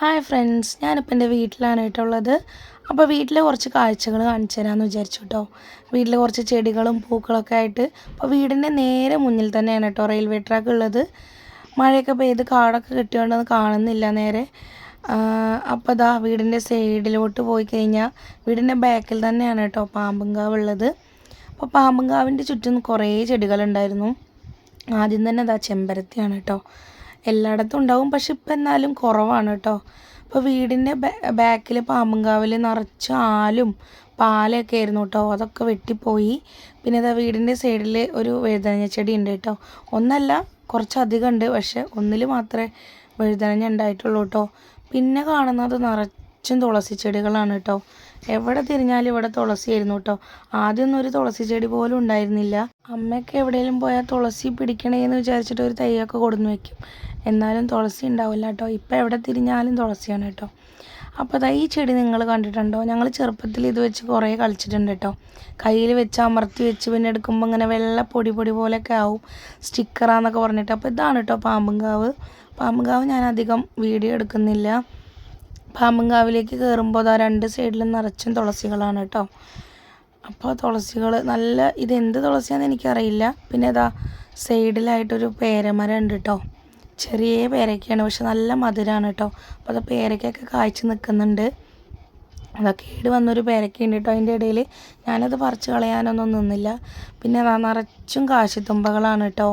Hi friends ഞാനിപ്പോൾ എന്റെ വീട്ടിലാണ് കേട്ടുള്ളത് അപ്പോൾ വീട്ടിൽ കുറച്ച് കാഴ്ചകൾ കാണിച്ചു തരാമെന്ന് വിചാരിച്ചു കേട്ടോ. വീട്ടിൽ കുറച്ച് ചെടികളും പൂക്കളൊക്കെ ആയിട്ട് അപ്പോൾ വീടിന്റെ നേരെ മുന്നിൽ തന്നെയാണ് കേട്ടോ റെയിൽവേ ട്രാക്ക് ഉള്ളത്. മഴയൊക്കെ പെയ്ത് കാടൊക്കെ കിട്ടിയോണ്ടത് കാണുന്നില്ല നേരെ. അപ്പോൾ അതാ വീടിന്റെ സൈഡിലോട്ട് പോയി കഴിഞ്ഞാൽ വീടിന്റെ ബാക്കിൽ തന്നെയാണ് കേട്ടോ പാമ്പുങ്കാവ് ഉള്ളത്. അപ്പോൾ പാമ്പുങ്കാവിന്റെ ചുറ്റും കുറേ ചെടികളുണ്ടായിരുന്നു. ആദ്യം തന്നെ അതാ ചെമ്പരത്തിയാണ് കേട്ടോ. എല്ലായിടത്തും ഉണ്ടാവും. പക്ഷെ ഇപ്പം എന്നാലും കുറവാണ് കേട്ടോ. അപ്പോൾ വീടിന്റെ ബാക്കിൽ പാമ്പുംകാവിൽ നിറച്ച് ആലും പാലൊക്കെ ആയിരുന്നു കേട്ടോ. അതൊക്കെ വെട്ടിപ്പോയി. പിന്നെ ഇതാ വീടിന്റെ സൈഡിൽ ഒരു വഴുതനങ്ങ ചെടി ഉണ്ട് കേട്ടോ. ഒന്നല്ല കുറച്ചധികം ഉണ്ട്. പക്ഷെ ഒന്നിൽ മാത്രമേ വഴുതനങ്ങ ഉണ്ടായിട്ടുള്ളൂ കേട്ടോ. പിന്നെ കാണുന്നത് നിറച്ചും തുളസി ചെടികളാണ് കേട്ടോ. എവിടെ തിരിഞ്ഞാലും ഇവിടെ തുളസിയായിരുന്നു കേട്ടോ. ആദ്യമൊന്നും ഒരു തുളസി ചെടി പോലും ഉണ്ടായിരുന്നില്ല. അമ്മയൊക്കെ എവിടെയെങ്കിലും പോയാൽ തുളസി പിടിക്കണേന്ന് വിചാരിച്ചിട്ട് ഒരു തൈയൊക്കെ കൊടുന്നു വെക്കും. എന്നാലും തുളസി ഉണ്ടാവില്ല കേട്ടോ. ഇപ്പം എവിടെ തിരിഞ്ഞാലും തുളസിയാണ് കേട്ടോ. അപ്പോൾ അതാ ഈ ചെടി നിങ്ങൾ കണ്ടിട്ടുണ്ടോ? ഞങ്ങൾ ചെറുപ്പത്തിൽ ഇത് വെച്ച് കുറേ കളിച്ചിട്ടുണ്ട് കേട്ടോ. കയ്യിൽ വെച്ച് അമർത്തി വെച്ച് പിന്നെ എടുക്കുമ്പോൾ ഇങ്ങനെ വെള്ള പൊടി പൊടി പോലെയൊക്കെ ആവും. സ്റ്റിക്കറാന്നൊക്കെ പറഞ്ഞിട്ട്. അപ്പോൾ ഇതാണ് കേട്ടോ പാമ്പുംകാവ് പാമ്പുംകാവ് ഞാൻ അധികം വീഡിയോ എടുക്കുന്നില്ല. പാമ്പുംകാവിലേക്ക് കയറുമ്പോൾ അതാ രണ്ട് സൈഡിലും നിറച്ചും തുളസികളാണ് കേട്ടോ. അപ്പോൾ തുളസികൾ നല്ല ഇതെന്ത് തുളസിയാണെന്ന് എനിക്കറിയില്ല. പിന്നെ അതാ സൈഡിലായിട്ടൊരു പേരമരം ഉണ്ട് കേട്ടോ. ചെറിയ പേരയ്ക്കയാണ് പക്ഷെ നല്ല മധുരമാണ് കേട്ടോ. അപ്പോൾ അത് പേരയ്ക്കൊക്കെ കായ്ച്ച് നിൽക്കുന്നുണ്ട്. അതൊക്കെ കേട് വന്നൊരു പേരയ്ക്കുണ്ട് കേട്ടോ അതിന്റെ ഇടയിൽ ഞാനത് പറിച്ച് കളയാനൊന്നും നിന്നില്ല. പിന്നെ നിറച്ചും കാശിത്തുമ്പകളാണ് കേട്ടോ.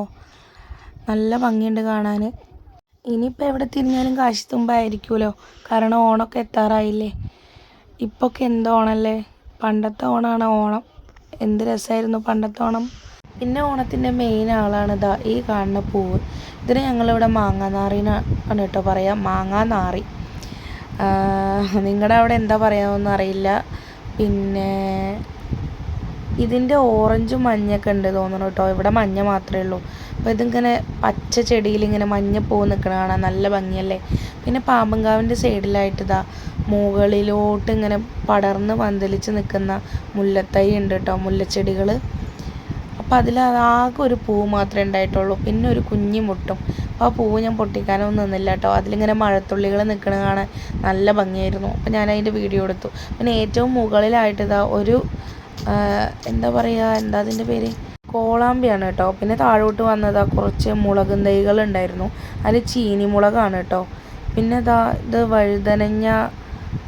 നല്ല ഭംഗിയുണ്ട് കാണാൻ ഇനിയിപ്പോൾ എവിടെ തിരിഞ്ഞാലും കാശിത്തുമ്പായിരിക്കുമല്ലോ കാരണം ഓണമൊക്കെ എത്താറായില്ലേ? ഇപ്പൊക്കെ എന്ത് ഓണമല്ലേ പണ്ടത്തെ ഓണമാണ് ഓണം. എന്ത് രസമായിരുന്നു പണ്ടത്തെ ഓണം. പിന്നെ ഓണത്തിന്റെ മെയിൻ ആളാണ് ഇതാ ഈ കാണുന്ന പൂവ്. ഇതിന് ഞങ്ങളിവിടെ മാങ്ങാനാറിനാണ് കേട്ടോ പറയുക മാങ്ങാനാറി. നിങ്ങളുടെ അവിടെ എന്താ പറയാമെന്ന് അറിയില്ല. പിന്നെ ഇതിന്റെ ഓറഞ്ചും മഞ്ഞൊക്കെ ഉണ്ട് തോന്നുന്നു കേട്ടോ. ഇവിടെ മഞ്ഞ മാത്രമേ ഉള്ളൂ. അപ്പോൾ ഇതിങ്ങനെ പച്ച ചെടിയിൽ ഇങ്ങനെ മഞ്ഞ പൂ നിൽക്കണ കാണാൻ നല്ല ഭംഗിയല്ലേ? പിന്നെ പാമ്പങ്കാവിന്റെ സൈഡിലായിട്ട് ഇതാ മുകളിലോട്ട് ഇങ്ങനെ പടർന്ന് പന്തലിച്ച് നിൽക്കുന്ന മുല്ലത്തൈ ഉണ്ട് കേട്ടോ. മുല്ലച്ചെടികൾ അപ്പോൾ അതിൽ ആകെ ഒരു പൂ മാത്രമേ ഉണ്ടായിട്ടുള്ളൂ. പിന്നെ ഒരു കുഞ്ഞു മുട്ടും. ആ പൂവ് ഞാൻ പൊട്ടിക്കാനൊന്നും നിന്നില്ല കേട്ടോ. അതിലിങ്ങനെ മഴത്തുള്ളികൾ നിൽക്കണ കാണാൻ നല്ല ഭംഗിയായിരുന്നു. അപ്പോൾ ഞാൻ അതിന്റെ വീഡിയോ എടുത്തു. പിന്നെ ഏറ്റവും മുകളിലായിട്ട് ഇതാ ഒരു എന്താ പറയുക എന്താ അതിന്റെ പേര്? കോളാമ്പിയാണ് കേട്ടോ. പിന്നെ താഴോട്ട് വന്നതാ കുറച്ച് മുളകും തൈകൾ ഉണ്ടായിരുന്നു. അതിൽ ചീനി മുളകാണ് കേട്ടോ. പിന്നെ ഇതാ ഇത് വഴുതനങ്ങ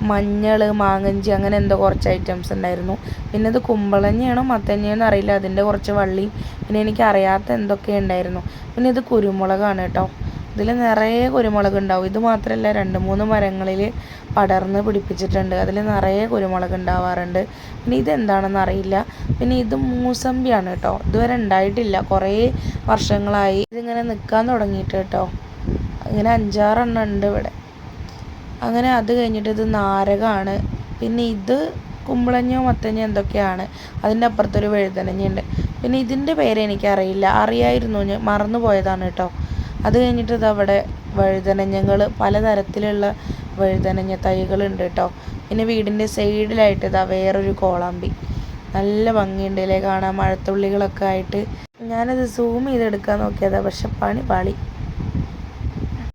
മഞ്ഞൾ മാങ്ങഞ്ചി അങ്ങനെ എന്തോ കുറച്ച് ഐറ്റംസ് ഉണ്ടായിരുന്നു. പിന്നെ ഇത് കുമ്പളങ്ങയാണോ മത്തങ്ങയാണോ അറിയില്ല. അതിന്റെ കുറച്ച് വള്ളി പിന്നെ എനിക്ക് അറിയാത്ത എന്തൊക്കെ ഉണ്ടായിരുന്നു. പിന്നെ ഇത് കുരുമുളകാണ് കേട്ടോ. ഇതിൽ നിറയെ കുരുമുളക് ഉണ്ടാവും. ഇത് മാത്രമല്ല രണ്ട് മൂന്ന് മരങ്ങളിൽ പടർന്ന് പിടിപ്പിച്ചിട്ടുണ്ട്. അതിൽ നിറയെ കുരുമുളക് ഉണ്ടാവാറുണ്ട്. പിന്നെ ഇതെന്താണെന്ന് അറിയില്ല. പിന്നെ ഇത് മൂസമ്പിയാണ് കേട്ടോ. ഇതുവരെ ഉണ്ടായിട്ടില്ല. കുറേ വർഷങ്ങളായി. ഇതിങ്ങനെ നിൽക്കാൻ തുടങ്ങിയിട്ട് കേട്ടോ. ഇങ്ങനെ അഞ്ചാറെണ്ണം ഉണ്ട് ഇവിടെ. അങ്ങനെ അത് കഴിഞ്ഞിട്ട് ഇത് നാരകമാണ് പിന്നെ ഇത് കുമ്പളഞ്ഞോ മത്തഞ്ഞോ എന്തൊക്കെയാണ്? അതിന്റെ അപ്പുറത്തൊരു വഴുതനഞ്ഞുണ്ട് പിന്നെ ഇതിന്റെ പേര് എനിക്കറിയില്ല. അറിയായിരുന്നു ഞാൻ. മറന്നു പോയതാണ് കേട്ടോ. അത് കഴിഞ്ഞിട്ട് ഇതവിടെ വഴുതനഞ്ഞങ്ങൾ പലതരത്തിലുള്ള വഴുതനഞ്ഞ തൈകളുണ്ട് കേട്ടോ. പിന്നെ വീടിന്റെ സൈഡിലായിട്ട് ഇതാ വേറൊരു കോളാമ്പി. നല്ല ഭംഗിയുണ്ട് അല്ലേ? കാണാൻ മഴത്തുള്ളികളൊക്കെ ആയിട്ട്. ഞാനത് സൂം ചെയ്തെടുക്കാൻ നോക്കിയതാണ് പക്ഷെ പണി പാളി.